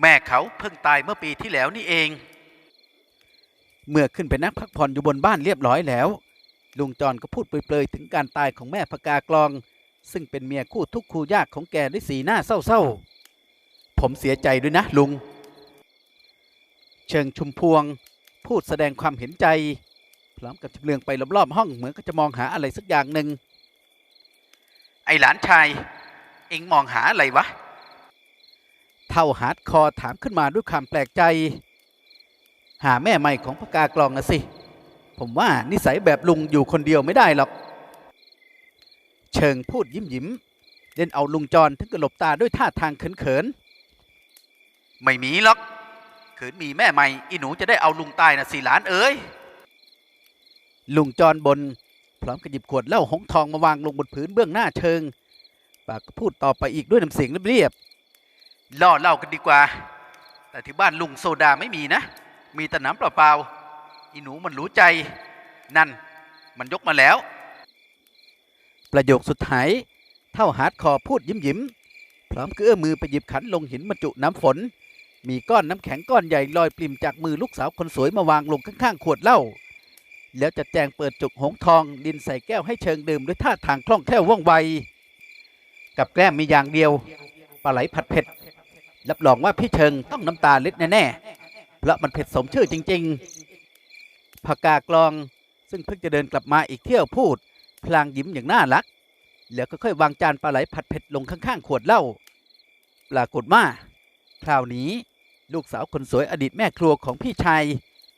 แม่เขาเพิ่งตายเมื่อปีที่แล้วนี่เอง เมื่อขึ้นไปนั่งพักผ่อนอยู่บนบ้านเรียบร้อยแล้ว ลุงจรก็พูดเปรยๆถึงการตายของแม่พกากลอง ซึ่งเป็นเมียคู่ทุกข์คู่ยากของแกด้วยสีหน้าเศร้าๆ ผมเสียใจด้วยนะลุง เชิงชุมพวง พูดแสดงความเห็นใจ พร้อมกับชำเลืองไปรอบๆห้องเหมือนก็จะมองหาอะไรสักอย่างหนึ่งไอหลานชาย เอ็งมองหาอะไรวะ เท่าฮาร์ดคอร์ถามขึ้นมาด้วยความแปลกใจ หาแม่ใหม่ของพกากลองนะสิ ผมว่านิสัยแบบลุงอยู่คนเดียวไม่ได้หรอก เชิงพูดยิ้มยิ้มเล่นเอาลุงจรถึงกับหลบตาด้วยท่าทางเขินไม่มีหรอกขืนมีแม่ใหม่อีหนูจะได้เอาลุงตายนะสิหลานเอ้ย ลุงจรบน พร้อมกับหยิบขวดเหล้าหงทองมาวางลงบนพื้นเบื้องหน้าเชิง ปากก็พูดต่อไปอีกด้วยน้ำเสียงเรียบ ล่อเล่ากันดีกว่า แต่ที่บ้านลุงโซดาไม่มีนะ มีแต่น้ำเปล่าๆอีหนูมันรู้ใจ นั่น มันยกมาแล้ว ประโยคสุดท้าย เท่าฮาร์ดคอร์พูดยิ้มยิ้มๆพร้อมกับเอื้อมือไปหยิบขันลงหินบรรจุน้ำฝน มีก้อนน้ำแข็งก้อนใหญ่ลอยปริมจากมือลูกสาวคนสวยมาวางลงข้างๆขวดเหล้าแล้วจะแจงเปิดจุกหงทอง ดินใส่แก้วให้เชิงดื่มด้วยท่าทางคล่องแคล่วว่องไว กับแกล้มมีอย่างเดียวปลาไหลผัดเผ็ด รับรองว่าพี่เชิงต้องน้ำตาล็ดแน่ๆเพราะมันเผ็ดสมชื่อจริง ๆผักกากลองซึ่งเพิ่งจะเดินกลับมาอีกเที่ยวพูด พลางยิ้มอย่างน่ารัก แล้วก็ค่อยวางจานปลาไหลผัดเผ็ดลงข้างๆ ขวดเหล้าปรากฏว่าคราวนี้ลูกสาวคนสวยอดีตแม่ครัวของพี่ชาย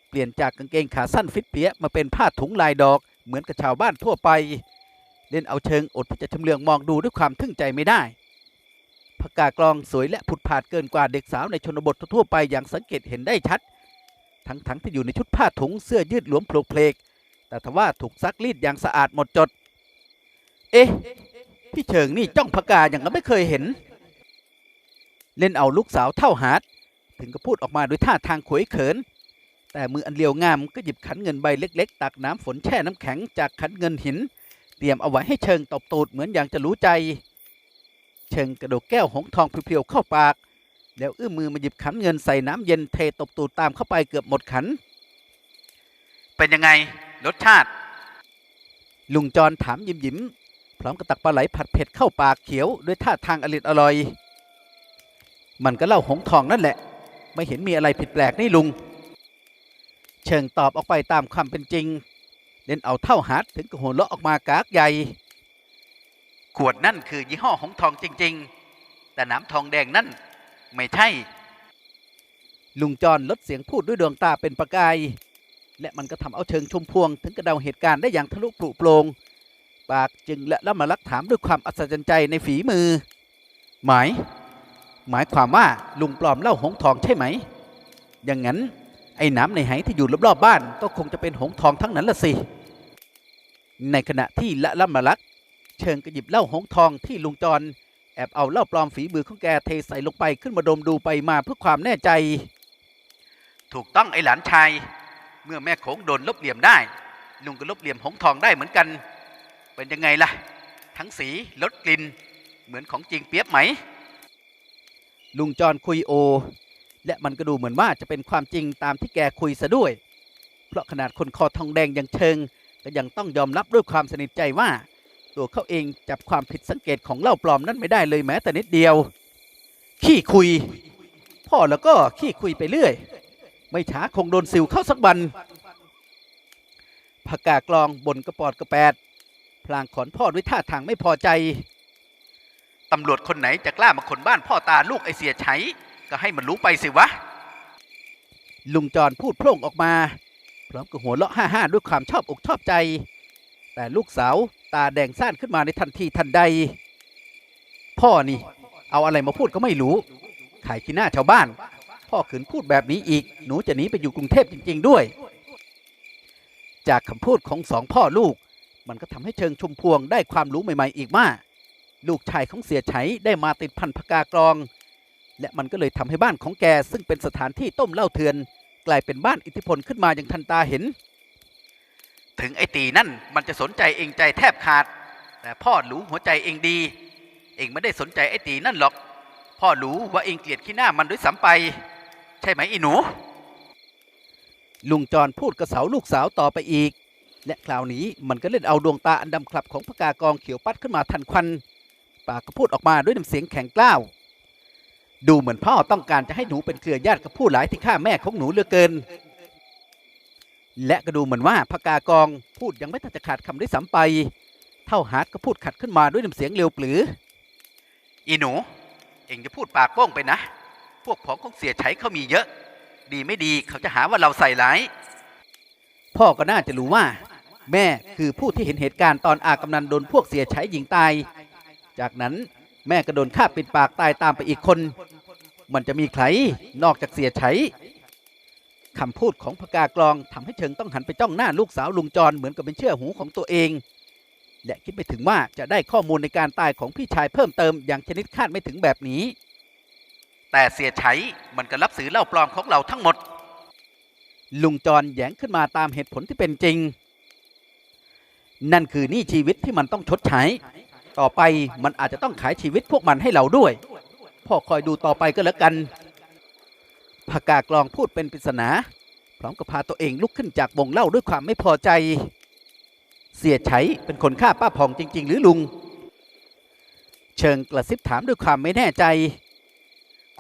เปลี่ยนจากกางเกงขาสั้นฟิตเปียมาเป็นผ้าถุงลายดอกเหมือนกับชาวบ้านทั่วไป เล่นเอาเชิงอดที่จะชำเลืองมองดูด้วยความทึ่งใจไม่ได้ พกากลองสวยและผุดผาดเกินกว่าเด็กสาวในชนบททั่วไปอย่างสังเกตเห็นได้ชัด ทั้งๆที่อยู่ในชุดผ้าถุงเสื้อยืดหลวมโผล่เพลก แต่ทว่าถูกซักรีดอย่างสะอาดหมดจด เอ๊ะ พี่เชิงนี่จ้องพกาอย่างก็ไม่เคยเห็น เล่นเอาลูกสาวเท่าหาดถึงก็พูดออกมาด้วยท่าทางขวยเขิน แต่มืออันเลียวงามก็หยิบขันเงินใบเล็ก ๆ ตักน้ำฝนแช่น้ำแข็งจากขันเงินหิน เตรียมเอาไว้ให้เชิงตบตูดเหมือนอย่างจะรู้ใจ เชิงกระโดดแก้วหงทองเพียวๆเข้าปาก แล้วเอื้อมมือมาหยิบขันเงินใส่น้ำเย็นเทตบตูดตามเข้าไปเกือบหมดขัน เป็นยังไงรสชาติ ลุงจรถามยิ้มยิ้มๆพร้อมกับตักปลาไหลผัดเผ็ดเข้าปากเขียวด้วยท่าทางอริดอร่อย มันก็เล่าหงทองนั่นแหละ ไม่เห็นมีอะไรผิดแปลกนี่ลุง เชิงตอบออกไปตามความเป็นจริงเล่นเอาเท่าหาดถึงกับหัวเราะออกมากากใหญ่ ขวดนั่นคือยี่ห้อของทองจริง ๆ แต่น้ำทองแดงนั่นไม่ใช่ ลุงจรลดเสียงพูดด้วยดวงตาเป็นประกาย และมันก็ทำเอาเชิงชมพวง ถึงกระเดาเหตุการณ์ได้อย่างทะลุปลุโปรง ปากจึงและละมาลักถามด้วยความอัศจรรย์ใจในฝีมือ หมาย หมายความว่าลุงปลอมเล้าหงทองใช่ไหม อย่างนั้นไอ้น้ำในไหที่อยู่รอบๆบ้าน ก็คงจะเป็นหงทองทั้งนั้นละสิ ในขณะที่ละละมาลัก เชิงกระหยิบเหล้าหงทองที่ลุงจร แอบเอาเหล้าปลอมฝีมือของแกเทใส่ลงไปขึ้นมาดมดูไปมาเพื่อความแน่ใจ ถูกต้องไอหลานชาย เมื่อแม่โขงโดนลบเหลี่ยมได้ ลุงก็ลบเหลี่ยมหงทองได้เหมือนกัน เป็นยังไงล่ะ ทั้งสีลดกลิ่นเหมือนของจริงเปียบไหม ลุงจรคุยโอ และมันก็ดูเหมือนว่าจะเป็นความจริงตามที่แกคุยซะด้วย เพราะขนาดคนคอทองแดงอย่างเชิงก็ยังต้องยอมรับด้วยความสนิทใจว่า ตัวเขาเองจับความผิดสังเกตของเหล้าปลอมนั้นไม่ได้เลยแม้แต่นิดเดียว ขี้คุย พ่อแล้วก็ขี้คุยไปเรื่อย ไม่ช้าคงโดนสิวเข้าสักบันผักกากลองบนกระปอดกระแปด พลางขอนพ่อด้วยท่าทางไม่พอใจ ตำรวจคนไหนจะกล้ามาคนบ้านพ่อตาลูกไอเสียใช้ก็ให้มันรู้ไปสิวะ ลุงจรพูดโพร่งออกมา พร้อมกับหัวเราะฮ่าฮ่าๆด้วยความชอบอกชอบใจ แต่ลูกสาว ตาแดงซ่านขึ้นมาในทันทีทันใด พ่อนี่ เอาอะไรมาพูดก็ไม่รู้ ขายขี้หน้าชาวบ้าน พ่อขืนพูดแบบนี้อีก หนูจะหนีไปอยู่กรุงเทพจริง ๆ ด้วย จากคำพูดของสองพ่อลูก มันก็ทำให้เชิงชุมพวงได้ความรู้ใหม่ๆอีกมาก ลูกชายของเสียไฉได้มาติดพันพกากรอง และมันก็เลยทำให้บ้านของแกซึ่งเป็นสถานที่ต้มเหล้าเถื่อน กลายเป็นบ้านอิทธิพลขึ้นมาอย่างทันตาเห็น ถึงไอตีนั่นมันจะสนใจเองใจแทบขาด แต่พ่อรู้หัวใจเองดี เองไม่ได้สนใจไอตีนั่นหรอก พ่อรู้ว่าเองเกลียดขี้หน้ามันด้วยซ้ำไป ใช่ไหมอีหนู ลุงจรพูดกระเสาลูกสาวต่อไปอีก และคราวนี้มันก็เล่นเอาดวงตาอันดำคลับของพกากองเขียวปัดขึ้นมาทันควันปากก็พูดออกมาด้วยน้ำเสียงแข็งกล้าว ดูเหมือนพ่อต้องการจะให้หนูเป็นเครือญาติกับผู้หลายที่ฆ่าแม่ของหนูเหลือเกิน และก็ดูเหมือนว่าพกากองพูดยังไม่ทันจะขาดคำได้วยซ้ำไป เท่าฮาร์ดก็พูดขัดขึ้นมาด้วยน้ำเสียงเร็วปรือ อีหนู เอ็งจะพูดปากโป้งไปนะ พวกพ้องของเสียใช้เขามีเยอะ ดีไม่ดีเขาจะหาว่าเราใส่ร้าย พ่อก็น่าจะรู้ว่า แม่คือผู้ที่เห็นเหตุการณ์ตอนอากำนันโดนพวกเสียใช้ยิงตาย จากนั้นแม่ก็โดนฆ่าปิดปากตายตามไปอีกคน มันจะมีใครนอกจากเสียใช้ คำพูดของพกากลองทำให้เชิงต้องหันไปจ้องหน้าลูกสาวลุงจรเหมือนกับเป็นเชื่อหูของตัวเอง และคิดไปถึงว่าจะได้ข้อมูลในการตายของพี่ชายเพิ่มเติมอย่างชนิดคาดไม่ถึงแบบนี้ แต่เสียใช้มันก็รับซื้อเล้าปลอมของเราทั้งหมด ลุงจรแย้งขึ้นมาตามเหตุผลที่เป็นจริง นั่นคือหนี้ชีวิตที่มันต้องชดใช้ ต่อไปมันอาจจะต้องขายชีวิตพวกมันให้เราด้วยพ่อคอยดูต่อไปก็แล้วกัน พากากลองพูดเป็นปริศนา พร้อมกับพาตัวเองลุกขึ้นจากวงเล่าด้วยความไม่พอใจ เสียใช้เป็นคนฆ่าป้าผ่องจริง ๆ หรือลุง เชิงกระซิบถามด้วยความไม่แน่ใจ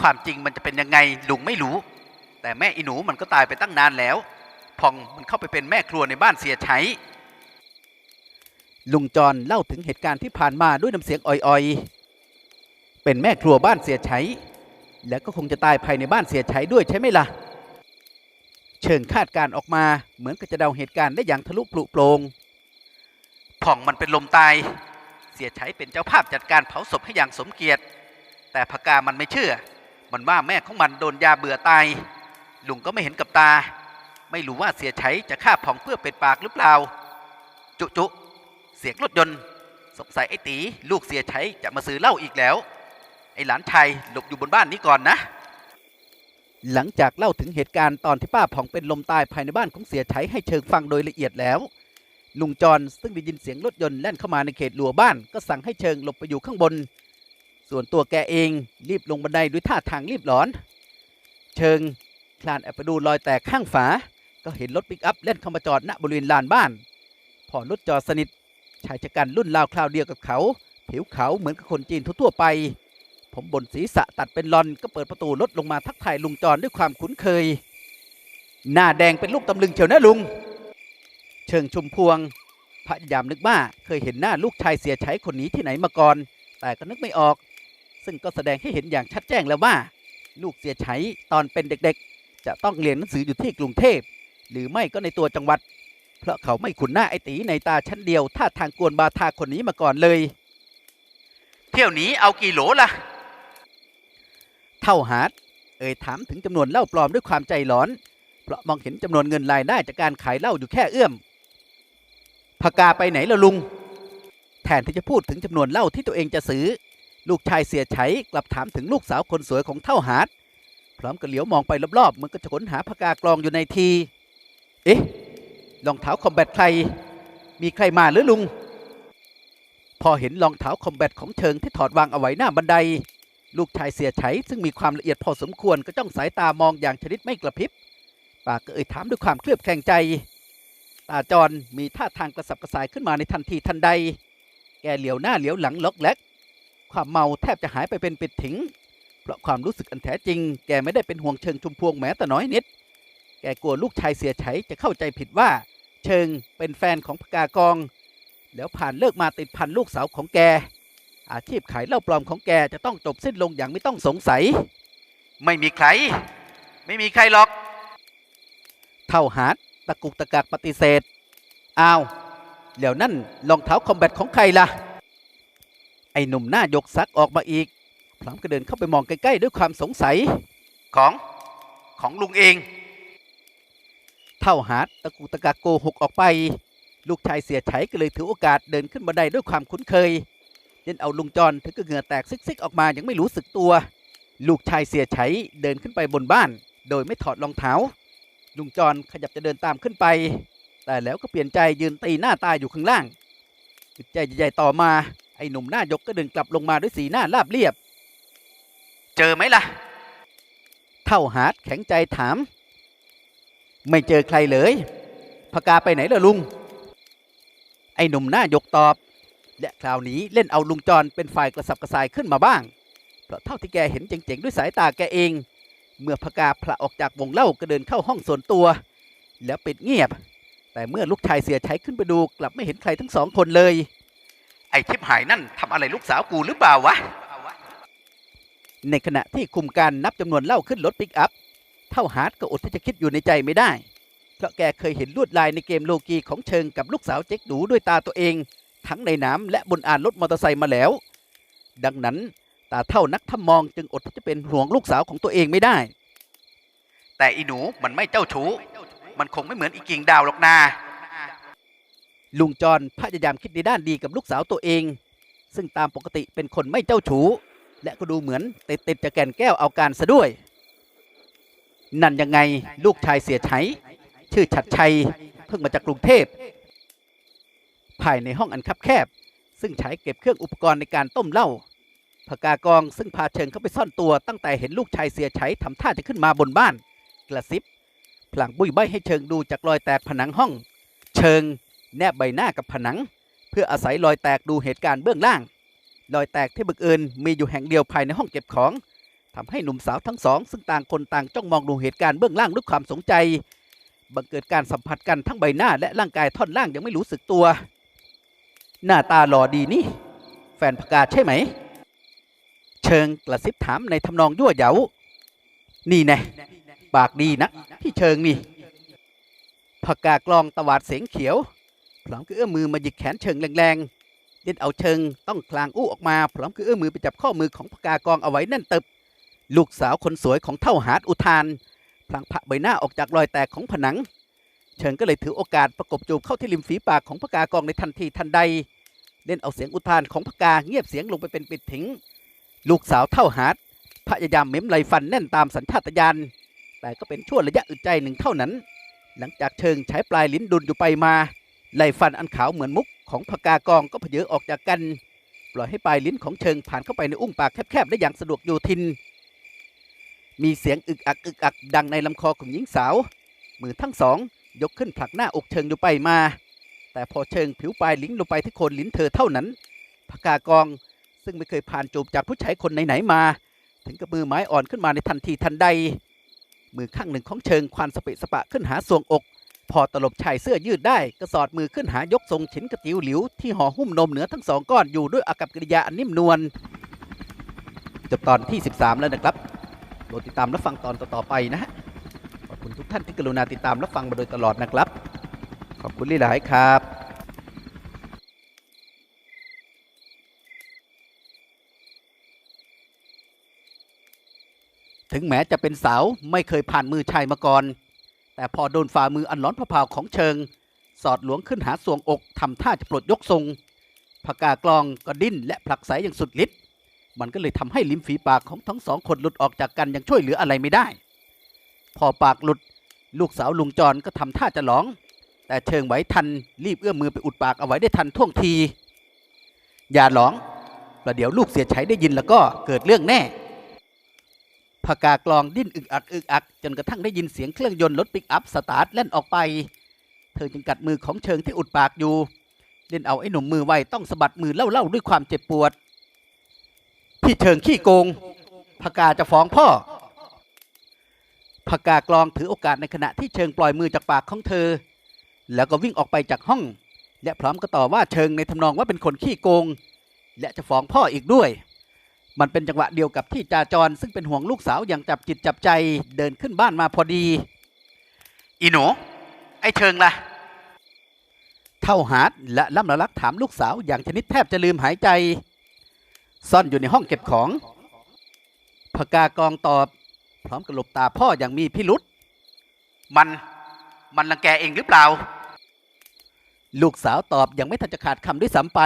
ความจริงมันจะเป็นยังไงลุงไม่รู้ แต่แม่อีหนูมันก็ตายไปตั้งนานแล้ว พองมันเข้าไปเป็นแม่ครัวในบ้านเสียใช้ลุงจรเล่าถึงเหตุการณ์ที่ผ่านมาด้วยน้ำเสียงอ่อยๆ เป็นแม่ครัวบ้านเสียใช้ แล้วก็คงจะตายภายในบ้านเสียใช้ด้วยใช่ไหมล่ะ เชิงคาดการ์ออกมาเหมือนกับจะเดาเหตุการณ์ได้อย่างทะลุปลุโปรงผ่องมันเป็นลมตาย เสียใช้เป็นเจ้าภาพจัดการเผาศพให้อย่างสมเกียรติ แต่พกามันไม่เชื่อ มันว่าแม่ของมันโดนยาเบื่อตายลุงก็ไม่เห็นกับตา ไม่รู้ว่าเสียใช้จะฆ่าผ่องเพื่อเป็ดปากหรือเปล่า จุจุเสียงรถยนต์ สงสัยไอ้ตีลูกเสียใช้จะมาซื้อเหล้าอีกแล้ว ไอ้หลานชายหลบอยู่บนบ้านนี้ก่อนนะ หลังจากเล่าถึงเหตุการณ์ตอนที่ป้าผ่องเป็นลมตายภายในบ้านของเสียใช้ให้เชิงฟังโดยละเอียดแล้ว ลุงจรซึ่งได้ยินเสียงรถยนต์แล่นเข้ามาในเขตรัวบ้านก็สั่งให้เชิงหลบไปอยู่ข้างบน ส่วนตัวแกเองรีบลงบันไดด้วยท่าทางรีบร้อน เชิงคลานแอบไปดูรอยแตกข้างฝา ก็เห็นรถปิกอัพแล่นเข้ามาจอดณบริเวณลานบ้าน พอรถจอดสนิทชายชะกันรุ่นราวคราวเดียวกับเขา ผิวขาวเหมือนกับคนจีนทั่วๆไป ผมบนศีรษะตัดเป็นลอนก็เปิดประตูรถลงมาทักทายลุงจรด้วยความคุ้นเคย หน้าแดงเป็นลูกตำลึงเชียวนะลุง เชิงชุมพวง พยายามนึกว่าเคยเห็นหน้าลูกชายเสียใช้คนนี้ที่ไหนมาก่อน แต่ก็นึกไม่ออก ซึ่งก็แสดงให้เห็นอย่างชัดแจ้งแล้วว่า ลูกเสียใช้ตอนเป็นเด็กๆ จะต้องเรียนหนังสืออยู่ที่กรุงเทพ หรือไม่ก็ในตัวจังหวัด เพราะเขาไม่คุ้นหน้าไอตีในตาชั้นเดียวท่าทางกวนบาทาคนนี้มาก่อนเลย เที่ยวนี้เอากี่โหลล่ะ เท่าหาด เอ่ยถามถึงจำนวนเหล้าปลอมด้วยความใจร้อน เพราะมองเห็นจำนวนเงินรายได้จากการขายเหล้าอยู่แค่เอื้อมพกาไปไหนล่ะลุง แทนที่จะพูดถึงจำนวนเหล้าที่ตัวเองจะซื้อ ลูกชายเสียใช้กลับถามถึงลูกสาวคนสวยของเท่าหาด พร้อมกับเหลียวมองไปรอบๆเหมันก็จะค้นหาพกากลองอยู่ในที เอ๊ะรองเท้าคอมแบทใคร มีใครมาหรือลุง พอเห็นรองเท้าคอมแบทของเชิงที่ถอดวางเอาไว้หน้าบันได ลูกชายเสียใช้ซึ่งมีความละเอียดพอสมควรก็จ้องสายตามองอย่างชนิดไม่กระพริบปากก็เอ่ยถามด้วยความเคลือบแคลงใจ ตาจรมีท่าทางกระสับกระส่ายขึ้นมาในทันทีทันใด แกเหลียวหน้าเหลียวหลังล็อกแลกความเมาแทบจะหายไปเป็นปิดถิง เพราะความรู้สึกอันแท้จริง แกไม่ได้เป็นห่วงเชิงชุมพวงแม้แต่น้อยนิด แกกลัวลูกชายเสียใช้จะเข้าใจผิดว่า เชิงเป็นแฟนของพกากอง แล้วผ่านเลิกมาติดพันลูกสาวของแก อาชีพขายเหล้าปลอมของแกจะต้องจบสิ้นลงอย่างไม่ต้องสงสัย ไม่มีใคร ไม่มีใครหรอก เท่าหาดตะกุกตะกักปฏิเสธ อ้าวเดี๋ยวนั่นรองเท้าคอมแบทของใครล่ะ ไอ้หนุ่มหน้ายกซักออกมาอีกพร้อมก็เดินเข้าไปมองใกล้ๆด้วยความสงสัย ของของลุงเอง เท่าหาดตะกุกตะกักโกหกออกไป ลูกชายเสียไฉก็เลยถือโอกาสเดินขึ้นบันไดด้วยความคุ้นเคย เล่นเอาลุงจรถึงก็เหงื่อแตกซิกๆออกมายังไม่รู้สึกตัว ลูกชายเสียไฉเดินขึ้นไปบนบ้าน โดยไม่ถอดรองเท้า ลุงจรขยับจะเดินตามขึ้นไป แต่แล้วก็เปลี่ยนใจยืนตีหน้าตายอยู่ข้างล่างอึดใจใหญ่ต่อมาไอ้หนุ่มหน้ายกก็เดินกลับลงมาด้วยสีหน้าราบเรียบ เจอไหมล่ะ เท่าหาดแข็งใจถาม ไม่เจอใครเลยพกาไปไหนล่ะลุง ไอ้หนุ่มหน้ายกตอบ และคราวนี้เล่นเอาลุงจรเป็นฝ่ายกระสับกระส่ายขึ้นมาบ้าง เพราะเท่าที่แกเห็นเจ๋งๆด้วยสายตาแกเอง เมื่อพกาพละออกจากวงเล่าก็เดินเข้าห้องส่วนตัว แล้วปิดเงียบ แต่เมื่อลูกชายเสียชัยขึ้นไปดูกลับไม่เห็นใครทั้งสองคนเลย ไอ้ชิบหายนั่นทำอะไรลูกสาวกูหรือเปล่าวะ ในขณะที่คุมการนับจำนวนเหล้าขึ้นรถปิกอัพ เท่าฮาร์ดก็อดที่จะคิดอยู่ในใจไม่ได้ เพราะแกเคยเห็นลวดลายในเกมโลกีของเชิงกับลูกสาวเจ๊กดูด้วยตาตัวเอง ทั้งในน้ำและบนอานรถมอเตอร์ไซค์มาแล้ว ดังนั้นตาเท่านักทำมองจึงอดที่จะเป็นห่วงลูกสาวของตัวเองไม่ได้ แต่อีหนูมันไม่เจ้าชู้ มันคงไม่เหมือนอีกิ่งดาวหรอกนาลุงจรพยายามคิดในด้านดีกับลูกสาวตัวเอง ซึ่งตามปกติเป็นคนไม่เจ้าชู้ และก็ดูเหมือนติดติดจะแก่นแก้วเอาการซะด้วย นั่นยังไงลูกชายเสียชัยชื่อฉัดชัยเพิ่งมาจากกรุงเทพ ภายในห้องอันคับแคบ ซึ่งใช้เก็บเครื่องอุปกรณ์ในการต้มเหล้าพกากองซึ่งพาเชิงเข้าไปซ่อนตัวตั้งแต่เห็นลูกชายเสียชัยทำท่าจะขึ้นมาบนบ้าน กระซิบพลางบุยใบให้เชิงดูจากรอยแตกผนังห้อง เชิงแนบใบหน้ากับผนัง เพื่ออาศัยรอยแตกดูเหตุการณ์เบื้องล่าง รอยแตกที่บังเอิญมีอยู่แห่งเดียวภายในห้องเก็บของทำให้หนุ่มสาวทั้งสอง ซึ่งต่างคนต่างจ้องมองดูเหตุการณ์เบื้องล่างด้วยความสนใจ บังเกิดการสัมผัสกันทั้งใบหน้าและร่างกายท่อนล่างยังไม่รู้สึกตัว หน้าตาหล่อดีนี่ แฟนพกาใช่ไหม เชิงกระซิบถามในทำนองยั่วเย้า นี่แน่ปากดีนะพี่เชิงนี่พกากลองตวาดเสียงเขียวพร้อมกับเอื้อมมือมาหยิกแขนเชิงแรงๆเล่นเอาเชิงต้องคลางอู้ออกมาพร้อมกับเอื้อมมือไปจับข้อมือของพกากองเอาไว้แน่นตึบลูกสาวคนสวยของเท่าหาดอุทานพลางผะใบหน้าออกจากรอยแตกของผนัง เชิงก็เลยถือโอกาสประกบจูบเข้าที่ริมฝีปากของพกากองในทันทีทันใด เล่นเอาเสียงอุทานของพกาเงียบเสียงลงไปเป็นปิดถิงลูกสาวเท่าหาดพยายามเม้มไรฟันแน่นตามสัญชาตญาณแต่ก็เป็นช่วงระยะอึดใจหนึ่งเท่านั้น หลังจากเชิงใช้ปลายลิ้นดุนอยู่ไปมาไหลฟันอันขาวเหมือนมุกของพกากองก็เพเยอออกจากกัน ปล่อยให้ปลายลิ้นของเชิงผ่านเข้าไปในอุ้งปากแคบๆได้อย่างสะดวกโยทิน มีเสียงอึกอักอึกอักดังในลำคอของหญิงสาว มือทั้งสอง ยกขึ้นผลักหน้าอกเชิงอยู่ไปมา แต่พอเชิงผิวปลายลิ้นลงไปที่โคนลิ้นเธอเท่านั้นพกากองซึ่งไม่เคยผ่านจูบจากผู้ชายคนไหนๆมา ถึงกับมือไม้อ่อนขึ้นมาในทันทีทันใด มือข้างหนึ่งของเชิงควานสเปะสปะขึ้นหาสวงอก พอตลบชายเสื้อยืดได้ก็สอดมือขึ้นหายกทรงฉินกระติวหลิวที่ห่อหุ้มนมเหนือทั้งสองก้อนอยู่ด้วยอากับกิริยาอันนิ่มนวลจบตอนที่ 13 แล้วนะครับโปรดติดตามรับฟังตอนต่อๆไปนะฮะ คุณทุกท่านที่กรุณาติดตามรับฟังมาโดยตลอดนะครับ ขอบคุณหลายๆครับถึงแม้จะเป็นสาวไม่เคยผ่านมือชายมาก่อน แต่พอโดนฝ่ามืออันร้อนเผาๆของเชิง สอดหลวงขึ้นหาสวงอกทำท่าจะปลดยกทรงพกากลองก็ดิ้นและผลักไสอย่างสุดฤทธิ์มันก็เลยทำให้ลิ้มฝีปากของทั้งสองคนหลุดออกจากกันยังช่วยเหลืออะไรไม่ได้ พอปากหลุด ลูกสาวลุงจรก็ทำท่าจะร้อง แต่เชิงไหวทันรีบเอื้อมมือไปอุดปากเอาไว้ได้ทันท่วงที อย่าร้องประเดี๋ยวลูกเสียชัยได้ยินแล้วก็เกิดเรื่องแน่พกากลองดิ้นอึกอักอึกอัก จนกระทั่งได้ยินเสียงเครื่องยนต์รถปิกอัพสตาร์ทแล่นออกไป เธอจึงกัดมือของเชิงที่อุดปากอยู่เล่นเอาไอ้หนุ่มมือไวต้องสะบัดมือเล่าๆด้วยความเจ็บปวด พี่เชิงขี้โกงพกาจะฟ้องพ่อ พกากลองถือโอกาสในขณะที่เชิงปล่อยมือจากปากของเธอ แล้วก็วิ่งออกไปจากห้อง และพร้อมก็ต่อว่าเชิงในทำนองว่าเป็นคนขี้โกง และจะฟ้องพ่ออีกด้วย มันเป็นจังหวะเดียวกับที่จาจรซึ่งเป็นห่วงลูกสาวอย่างจับจิตจับใจเดินขึ้นบ้านมาพอดี อีหนูไอ้เชิงล่ะเท่าหาดและล่ำละลักถามลูกสาวอย่างชนิดแทบจะลืมหายใจ ซ่อนอยู่ในห้องเก็บของพกากองตอบ พร้อมกับหลบตาพ่ออย่างมีพิรุษมันมันรังแกเองหรือเปล่า ลูกสาวตอบยังไม่ทันจะขาดคำด้วยซ้ำไป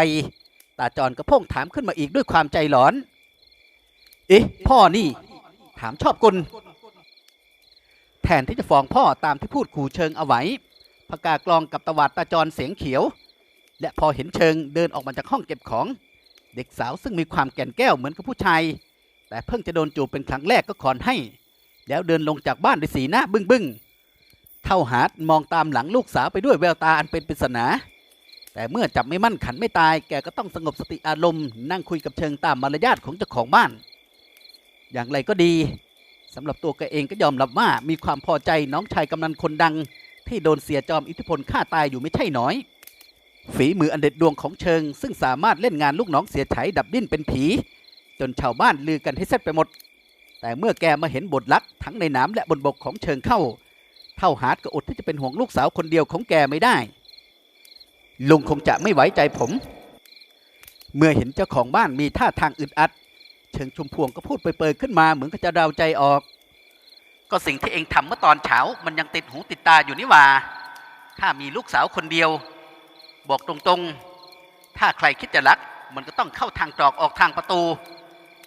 ตาจรก็พ่งถามขึ้นมาอีกด้วยความใจหลอน เอ๊ะ พ่อนี่ ถามชอบกลแทนที่จะฟ้องพ่อตามที่พูดขู่เชิงเอาไว้พกากลองกับตวาดตาจรเสียงเขียว และพอเห็นเชิงเดินออกมาจากห้องเก็บของ เด็กสาวซึ่งมีความแก่นแก้วเหมือนกับผู้ชาย แต่เพิ่งจะโดนจูบเป็นครั้งแรกก็ขอนให้ แล้วเดินลงจากบ้านด้วยสีหน้าบึ้งบึ้งเท่าหาดมองตามหลังลูกสาวไปด้วยแววตาอันเป็นปริศนา แต่เมื่อจับไม่มั่นขันไม่ตายแกก็ต้องสงบสติอารมณ์ นั่งคุยกับเชิงตามมารยาทของเจ้าของบ้าน อย่างไรก็ดีสำหรับตัวแกเองก็ยอมรับว่ามีความพอใจน้องชายกำนันคนดัง ที่โดนเสียจอมอิทธิพลฆ่าตายอยู่ไม่ใช่น้อย ฝีมืออันเด็ดดวงของเชิง ซึ่งสามารถเล่นงานลูกน้องเสียไฉดับดิ้นเป็นผี จนชาวบ้านลือกันให้เซ็ตไปหมด แต่เมื่อแกมาเห็นบทลักษ์ทั้งในน้ำและบนบกของเชิงเข้า เท่าหาดก็อดที่จะเป็นห่วงลูกสาวคนเดียวของแกไม่ได้ ลุงคงจะไม่ไว้ใจผม เมื่อเห็นเจ้าของบ้านมีท่าทางอึดอัด เชิงชุมพวงก็พูดเปรยๆขึ้นมาเหมือนกับจะเดาใจออก ก็สิ่งที่เองทำเมื่อตอนเช้ามันยังติดหูติดตาอยู่นี่ว่าข้ามีลูกสาวคนเดียว บอกตรงๆ ถ้าใครคิดจะรัก มันก็ต้องเข้าทางตรอกออกทางประตู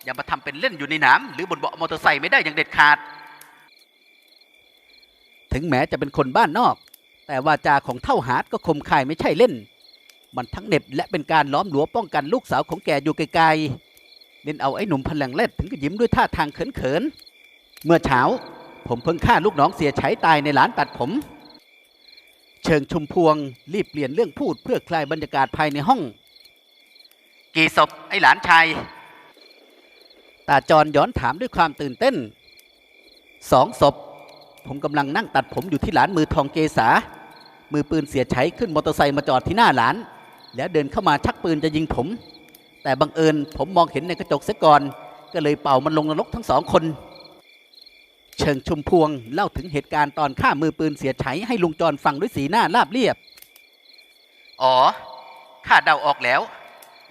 อย่ามาทำเป็นเล่นอยู่ในน้ำหรือบนเบาะมอเตอร์ไซค์ไม่ได้อย่างเด็ดขาด ถึงแม้จะเป็นคนบ้านนอก แต่วาจาของเท่าหาดก็คมคายไม่ใช่เล่น มันทั้งเน็บและเป็นการล้อมหลัวป้องกันลูกสาวของแกอยู่ไกลๆเล่นเอาไอ้หนุ่มพลังเล็ดถึงกับยิ้มด้วยท่าทางเขินๆเมื่อเช้า ผมเพิ่งฆ่าลูกน้องเสียใช้ตายในร้านตัดผม เชิงชุมพวงรีบเปลี่ยนเรื่องพูดเพื่อคลายบรรยากาศภายในห้อง กี่ศพไอ้หลานชาย ตาจรย้อนถามด้วยความตื่นเต้นสองศพ ผมกำลังนั่งตัดผมอยู่ที่หลานมือทองเกษา มือปืนเสียใช้ขึ้นมอเตอร์ไซค์มาจอดที่หน้าหลาน แล้วเดินเข้ามาชักปืนจะยิงผม แต่บังเอิญผมมองเห็นในกระจกเสียก่อน ก็เลยเป่ามันลงนรกทั้งสองคน เชิงชุมพวงเล่าถึงเหตุการณ์ตอนฆ่ามือปืนเสียใช้ให้ลุงจรฟังด้วยสีหน้าราบเรียบ อ๋อข้าเดาออกแล้ว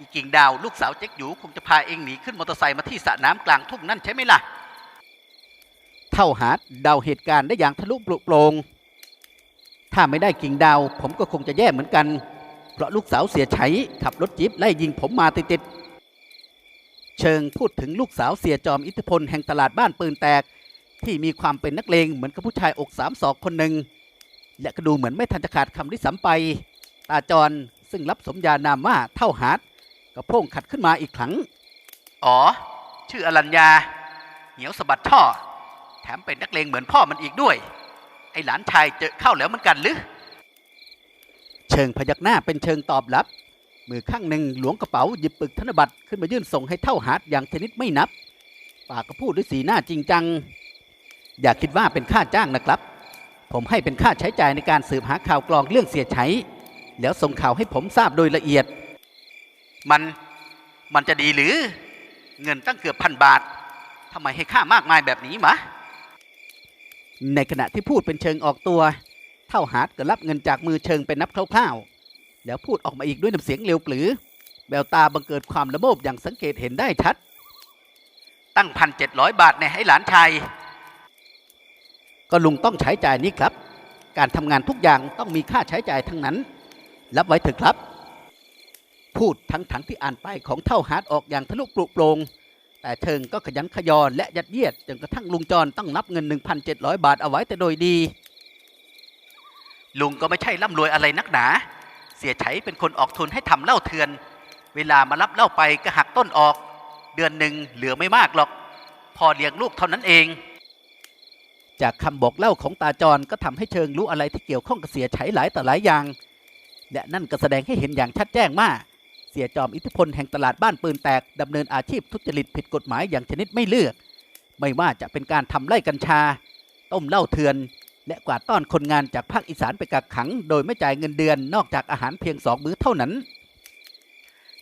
อีกิ่งดาวลูกสาวเจ๊กหยูคงจะพาเองหนีขึ้นมอเตอร์ไซค์มาที่สระน้ำกลางทุ่งนั่นใช่ไหมล่ะ เท่าหาดเดาเหตุการณ์ได้อย่างทะลุปลุโปรงถ้าไม่ได้กิ่งดาว ผมก็คงจะแย่เหมือนกัน เพราะลูกสาวเสียใช้ขับรถจี๊ปไล่ยิงผมมาติดๆ เชิงพูดถึงลูกสาวเสียจอมอิทธิพลแห่งตลาดบ้านปืนแตก ที่มีความเป็นนักเลงเหมือนกับผู้ชายอกสามศอกคนหนึ่งและก็ดูเหมือนไม่ทันจะขาดคำที่สำไปตาจรซึ่งรับสมญานามว่าเท่าหาด ก็โพร่งขัดขึ้นมาอีกครั้ง อ๋อ ชื่ออรัญญา เหนียวสะบัดท่อ แถมเป็นนักเลงเหมือนพ่อมันอีกด้วย ไอ้หลานชายเจอเข้าแล้วเหมือนกันหรือ เชิงพยักหน้าเป็นเชิงตอบรับ มือข้างหนึ่งหลวงกระเป๋าหยิบปึกธนบัตรขึ้นมายื่นส่งให้เท่าหาดอย่างชนิดไม่นับ ปากก็พูดด้วยสีหน้าจริงจัง อย่าคิดว่าเป็นค่าจ้างนะครับ ผมให้เป็นค่าใช้จ่ายในการสืบหาข่าวกรองเรื่องเสียใช้ แล้วส่งข่าวให้ผมทราบโดยละเอียด มันมันจะดีหรือเงินตั้งเกือบพันบาททำไมให้ค่ามากมายแบบนี้มะในขณะที่พูดเป็นเชิงออกตัว เท่าหาดก็รับเงินจากมือเชิงไปนับคร่าวๆ แล้วพูดออกมาอีกด้วยน้ำเสียงเร็วปรือ แววตาบังเกิดความละโมบอย่างสังเกตเห็นได้ชัด ตั้งพันเจ็ดร้อยบาทเนี่ยให้หลานชาย ก็ลุงต้องใช้จ่ายนี้ครับ การทำงานทุกอย่างต้องมีค่าใช้จ่ายทั้งนั้น รับไว้เถอะครับ พูดทั้งทั้งที่อ่านป้ายของเท่าฮาร์ดออกอย่างทะลุปลุโปรงแต่เชิงก็ขยันขยอนและยัดเยียดจนกระทั่งลุงจรต้องนับเงิน 1,700 บาทเอาไว้แต่โดยดี ลุงก็ไม่ใช่ร่ำรวยอะไรนักหนา เสียไฉเป็นคนออกทุนให้ทำเหล้าเถือน เวลามารับเหล้าไปก็หักต้นออก เดือนหนึ่งเหลือไม่มากหรอก พอเลี้ยงลูกเท่านั้นเอง จากคำบอกเล่าของตาจรก็ทำให้เชิงรู้อะไรที่เกี่ยวข้องกับเสียใช้หลายต่อหลายอย่างและนั่นก็แสดงให้เห็นอย่างชัดแจ้งว่า เสียจอมอิทธิพลแห่งตลาดบ้านปืนแตกดำเนินอาชีพทุจริตผิดกฎหมายอย่างชนิดไม่เลือก ไม่ว่าจะเป็นการทำไร่กัญชา ต้มเหล้าเถื่อน และกวาดต้อนคนงานจากภาคอีสานไปกักขัง โดยไม่จ่ายเงินเดือนนอกจากอาหารเพียงสองมื้อเท่านั้น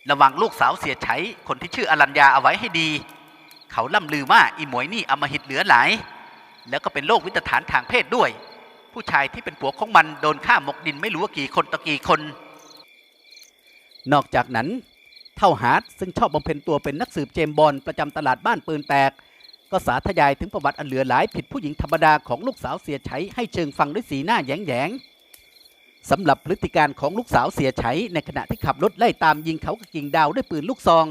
ระวังลูกสาวเสียไฉคนที่ชื่ออรัญญาเอาไว้ให้ดี เขาล่ำลือว่าอีหมวยนี่อมหิตเหลือหลาย แล้วก็เป็นโรควิตฐานทางเพศด้วย ผู้ชายที่เป็นผัวของมันโดนฆ่าหมกดินไม่รู้ว่ากี่คนต่อกี่คน นอกจากนั้นเท่าฮาร์ดซึ่งชอบบำเพ็ญตัวเป็นนักสืบเจมบอลประจำตลาดบ้านปืนแตก ก็สาธยายถึงประวัติอันเหลือหลายผิดผู้หญิงธรรมดาของลูกสาวเสียใช้ให้เชิงฟังด้วยสีหน้าแยงแยงสำหรับพฤติการของลูกสาวเสียใช้ในขณะที่ขับรถไล่ตามยิงเขากับกิ่งดาวด้วยปืนลูกซอง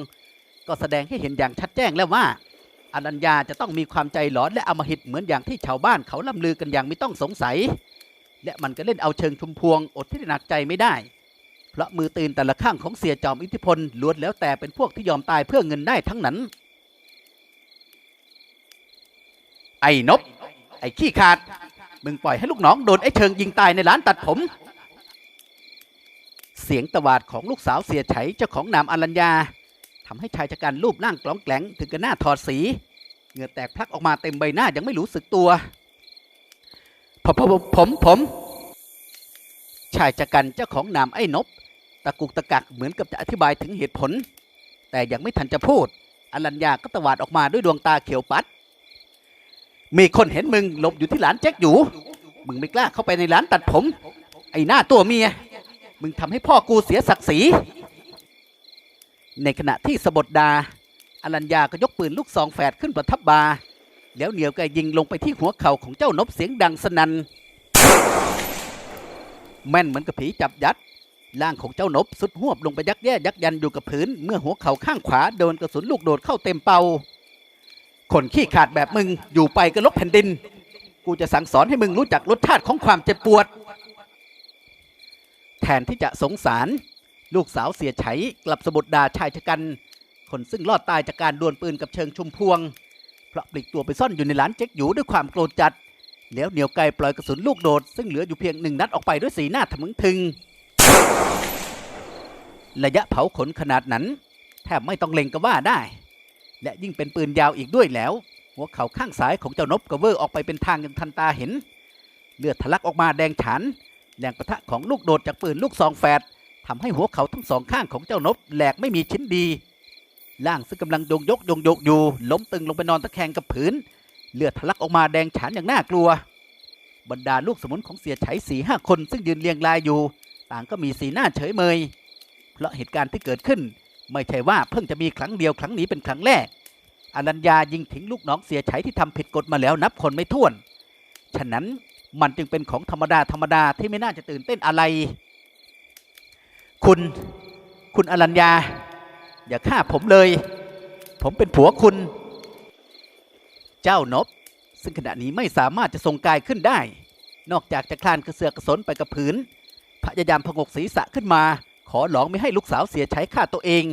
ก็แสดงให้เห็นอย่างชัดแจ้งแล้วว่าอนัญญาจะต้องมีความใจหลอนและอมหิตเหมือนอย่างที่ชาวบ้านเขาล่ำลือกันอย่างไม่ต้องสงสัย และมันก็เล่นเอาเชิงชุมพวงอดที่หนักใจไม่ได้ เพราะมือตีนแต่ละข้างของเสียจอมอิทธิพลล้วนแล้วแต่เป็นพวกที่ยอมตายเพื่อเงินได้ทั้งนั้น ไอ้นบ ไอ้ขี้ขาด มึงปล่อยให้ลูกน้องโดนไอ้เชิงยิงตายในร้านตัดผม เสียงตวาดของลูกสาวเสียไฉเจ้าของนามอรัญญาทำให้ชายชะกันรูปร่างกลองแกลงถึงกับหน้าถอดสีเหงื่อแตกพลักออกมาเต็มใบหน้ายังไม่รู้สึกตัวผมผมผมผม ชายชะกันเจ้าของนามไอ้นบ ตะกุกตะกักเหมือนกับจะอธิบายถึงเหตุผล แต่ยังไม่ทันจะพูด อรัญญาก็ตวาดออกมาด้วยดวงตาเขียวปัด มีคนเห็นมึงหลบอยู่ที่ร้านแจ็คอยู่ มึงไม่กล้าเข้าไปในร้านตัดผม ไอ้หน้าตัวเมีย มึงทำให้พ่อกูเสียศักดิ์ศรี ในขณะที่สบดดา อรัญญาก็ยกปืนลูกซองแฝดขึ้นประทับบาแล้วเหนียวก็ยิงลงไปที่หัวเข่าของเจ้านบเสียงดังสนัน่น แม่นเหมือนกับผีจับยัด ร่างของเจ้านบสุดหวบลงไปยักแย่ยักยันอยู่กับพื้น เมื่อหัวเข่าข้างขวาโดนกระสุนลูกโดดเข้าเต็มเป่า คนขี้ขาดแบบมึงอยู่ไปก็ลบแผ่นดิน กูจะสั่งสอนให้มึงรู้จักรสชาติของความเจ็บปวด แทนที่จะสงสาร ลูกสาวเสียไฉกลับสะบดดาชายชะกัน คนซึ่งรอดตายจากการดวลปืนกับเชิงชุมพวงเพราะปลีกตัวไปซ่อนอยู่ในร้านเจ๊กหยูด้วยความโกรธจัด แล้วเหนียวไกลปล่อยกระสุนลูกโดด ซึ่งเหลืออยู่เพียงหนึ่งนัดออกไปด้วยสีหน้าทะมึงทึง ระยะเผาขนขนาดนั้น แทบไม่ต้องเล็งก็ว่าได้ และยิ่งเป็นปืนยาวอีกด้วยแล้ว หัวเข่าข้างซ้ายของเจ้านบกระเวอร์ออกไปเป็นทางอย่างทันตาเห็น เลือดทะลักออกมาแดงฉานแรงประทะของลูกโดดจากปืนลูกซองแฝดทำให้หัวเข่าทั้งสองข้างของเจ้านบแหลกไม่มีชิ้นดี ล่างซึ่งกำลังโยงยกโยงยกอยู่ ล้มตึงลงไปนอนตะแคงกับผืน เลือดทะลักออกมาแดงฉานอย่างน่ากลัว บรรดาลูกสมุนของเสียไฉสี่ห้าคนซึ่งยืนเรียงรายอยู่ ต่างก็มีสีหน้าเฉยเมย เพราะเหตุการณ์ที่เกิดขึ้น ไม่ใช่ว่าเพิ่งจะมีครั้งเดียวครั้งนี้เป็นครั้งแรกอรัญญายิงทิ้งลูกน้องเสียไฉที่ทำผิดกฎมาแล้วนับคนไม่ถ้วน ฉะนั้นมันจึงเป็นของธรรมดาธรรมดาที่ไม่น่าจะตื่นเต้นอะไร คุณ คุณอรัญญา อย่าฆ่าผมเลย ผมเป็นผัวคุณ เจ้านบ ซึ่งขณะนี้ไม่สามารถจะทรงกายขึ้นได้ นอกจากจะคลานกระเสือกกระสนไปกับพื้นพยายามพงกศีรษะขึ้นมา ขอหลองไม่ให้ลูกสาวเสียใช้ฆ่าตัวเอง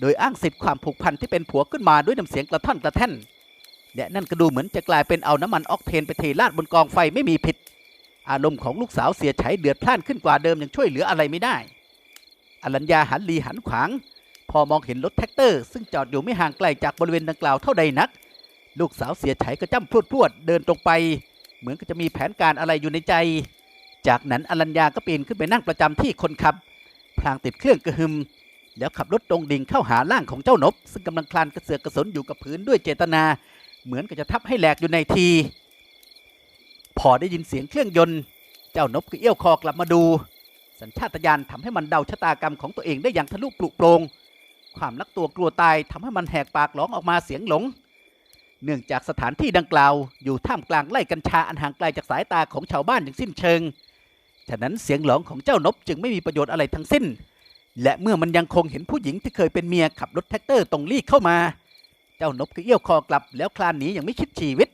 โดยอ้างสิทธิ์ความผูกพันที่เป็นผัวขึ้นมาด้วยน้ำเสียงกระท่อนกระแท่นและนั่นก็ดูเหมือนจะกลายเป็นเอาน้ำมันออกเทนไปเทราดบนกองไฟไม่มีผิด อารมณ์ของลูกสาวเสียใช้เดือดพล่านขึ้นกว่าเดิมยังช่วยเหลืออะไรไม่ได้อรัญญาหันลีหันขวาง พอมองเห็นรถแท็กเตอร์ ซึ่งจอดอยู่ไม่ห่างไกลจากบริเวณดังกล่าวเท่าใดนัก ลูกสาวเสียไฉก็จ้ำพรวดพรวดเดินตรงไป เหมือนกับจะมีแผนการอะไรอยู่ในใจ จากนั้นอรัญญาก็ปีนขึ้นไปนั่งประจำที่คนขับ พลางติดเครื่องกระหึม แล้วขับรถตรงดิ่งเข้าหาร่างของเจ้านบ ซึ่งกำลังคลานกระเสือกกระสนอยู่กับพื้นด้วยเจตนา เหมือนกับจะทับให้แหลกอยู่ในที พอได้ยินเสียงเครื่องยนต์ เจ้านบก็เอี้ยวคอกลับมาดู สัญชาตญาณทำให้มันเดาชะตากรรมของตัวเองได้อย่างทะลุปลุกโปรงความรักตัวกลัวตายทำให้มันแหกปากร้องออกมาเสียงหลง เนื่องจากสถานที่ดังกล่าวอยู่ท่ามกลางไร่กัญชาอันห่างไกลจากสายตาของชาวบ้านอย่างสิ้นเชิง ฉะนั้นเสียงหลองของเจ้านบจึงไม่มีประโยชน์อะไรทั้งสิ้น และเมื่อมันยังคงเห็นผู้หญิงที่เคยเป็นเมียขับรถแท็กเตอร์ตรงลี่เข้ามา เจ้านบก็เอี้ยวคอกลับแล้วคลานหนีอย่างไม่คิดชีวิต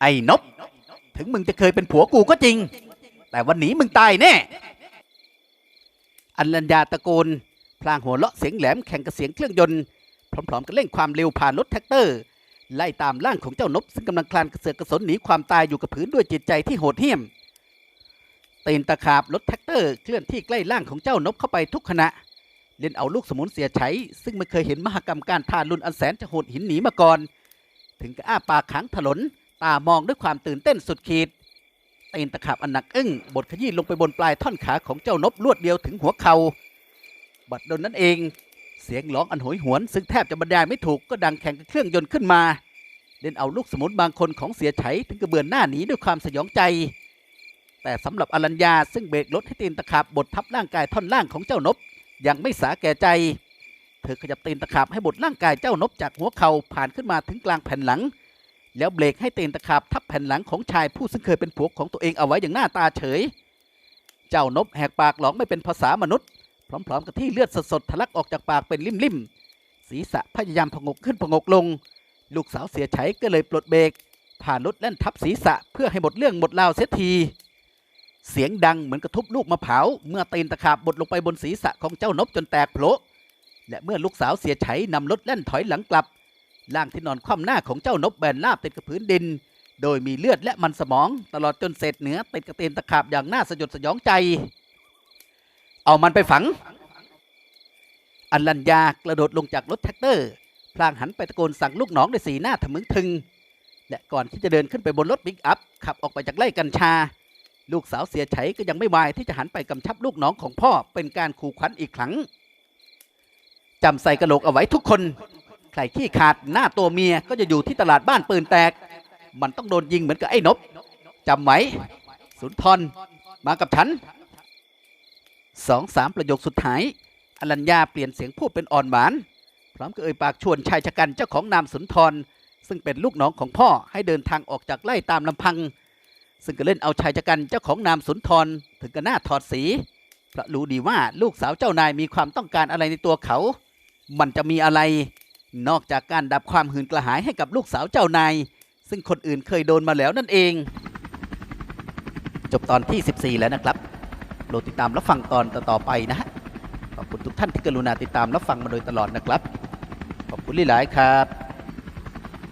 ไอ้นบ ถึงมึงจะเคยเป็นผัวกูก็จริง แต่วันนี้มึงตายแน่ อันลัญญาตะโกนพลางหัวเราะเสียงแหลมแข่งกับเสียงเครื่องยนต์พร้อมๆกันเร่งความเร็วผ่านรถแท็กเตอร์ ไล่ตามร่างของเจ้านบซึ่งกำลังคลานกระเสือกกระสนหนีความตายอยู่กับพื้นด้วยจิตใจที่โหดเหี้ยมตีนตะขาบรถแท็กเตอร์เคลื่อนที่ใกล้ร่างของเจ้านบเข้าไปทุกขณะ เล่นเอาลูกสมุนเสียใช้ซึ่งไม่เคยเห็นมหกรรมการทารุณอันแสนจะโหดหินหนีมาก่อน ถึงกับอ้าปากขังถลนตามองด้วยความตื่นเต้นสุดขีดตีนตะขาบอันหนักอึ้งบดขยี้ลงไปบนปลายท่อนขาของเจ้านบรวดเดียวถึงหัวเขา่าบัดดลนั้นเอง เสียงร้องอันโหยหวน ซึ่งแทบจะบรรยายไม่ถูกก็ดังแข่งกับเครื่องยนต์ขึ้นมาเล่นเอาลูกสมุนบางคนของเสียไฉถึงกระเบือนหน้าหนีด้วยความสยองใจ แต่สำหรับอรัญญาซึ่งเบรกรถให้ตีนตะขาบบดทับร่างกายท่อนล่างของเจ้านบยังไม่สาแก่ใจ เธอขยับตีนตะขาบให้บดร่างกายเจ้านบจากหัวเข่าผ่านขึ้นมาถึงกลางแผ่นหลัง แล้วเบรกให้ตีนตะขาบทับแผ่นหลังของชายผู้ซึ่งเคยเป็นผัวของตัวเองเอาไว้อย่างหน้าตาเฉย เจ้านบแหกปากหลองไม่เป็นภาษามนุษย์ พร้อมๆ กับที่เลือดสดๆทะลักออกจากปากเป็นลิ่มๆ ศีรษะพยายามผงกขึ้นผงกลง ลูกสาวเสียใช้ก็เลยปลดเบรกผ่านรถแล่นทับศีรษะเพื่อให้หมดเรื่องหมดราวเสียที เสียงดังเหมือนกระทุบลูกมะพร้าวเมื่อตีนตะขาบบดลงไปบนศีรษะของเจ้านบจนแตกโผลและเมื่อลูกสาวเสียใช้นำรถแล่นถอยหลังกลับร่างที่นอนคว่ำหน้าของเจ้านบแบนราบติดกับพื้นดิน โดยมีเลือดและมันสมอง ตลอดจนเศษเนื้อติดกระเตนตะขาบอย่างน่าสยดสยองใจ เอามันไปฝัง อันลัญญากระโดดลงจากรถแท็กเตอร์ พลางหันไปตะโกนสั่งลูกน้องด้วยสีหน้าทะมึงทึง และก่อนที่จะเดินขึ้นไปบนรถบิ๊กอัพ ขับออกไปจากไร่กัญชา ลูกสาวเสียไฉก็ยังไม่วายที่จะหันไปกำชับลูกน้องของพ่อเป็นการขู่ขวัญอีกครั้งจำใส่กระโหลกเอาไว้ทุกคน ใครขี้ขาดหน้าตัวเมียก็จะอยู่ที่ตลาดบ้านปืนแตก มันต้องโดนยิงเหมือนกับไอ้นบจำไว้สุนทรมากับฉัน สองสามประโยคสุดท้ายอรัญญาเปลี่ยนเสียงพูดเป็นอ่อนหวาน พร้อมกับเอ่ยปากชวนชายชะกันเจ้าของนามสุนทร ซึ่งเป็นลูกน้องของพ่อให้เดินทางออกจากไล่ตามลำพัง ซึ่งก็เล่นเอาชายชะกันเจ้าของนามสุนทรถึงกับหน้าถอดสีเพราะรู้ดีว่าลูกสาวเจ้านายมีความต้องการอะไรในตัวเขา มันจะมีอะไร นอกจากการดับความหืนกระหายให้กับลูกสาวเจ้านาย ซึ่งคนอื่นเคยโดนมาแล้วนั่นเอง จบตอนที่ 14 แล้วนะครับ โปรดติดตามรับฟังตอนต่อๆไปนะฮะขอบคุณทุกท่านที่กรุณาติดตามรับฟังมาโดยตลอดนะครับ ขอบคุณหลายๆครับ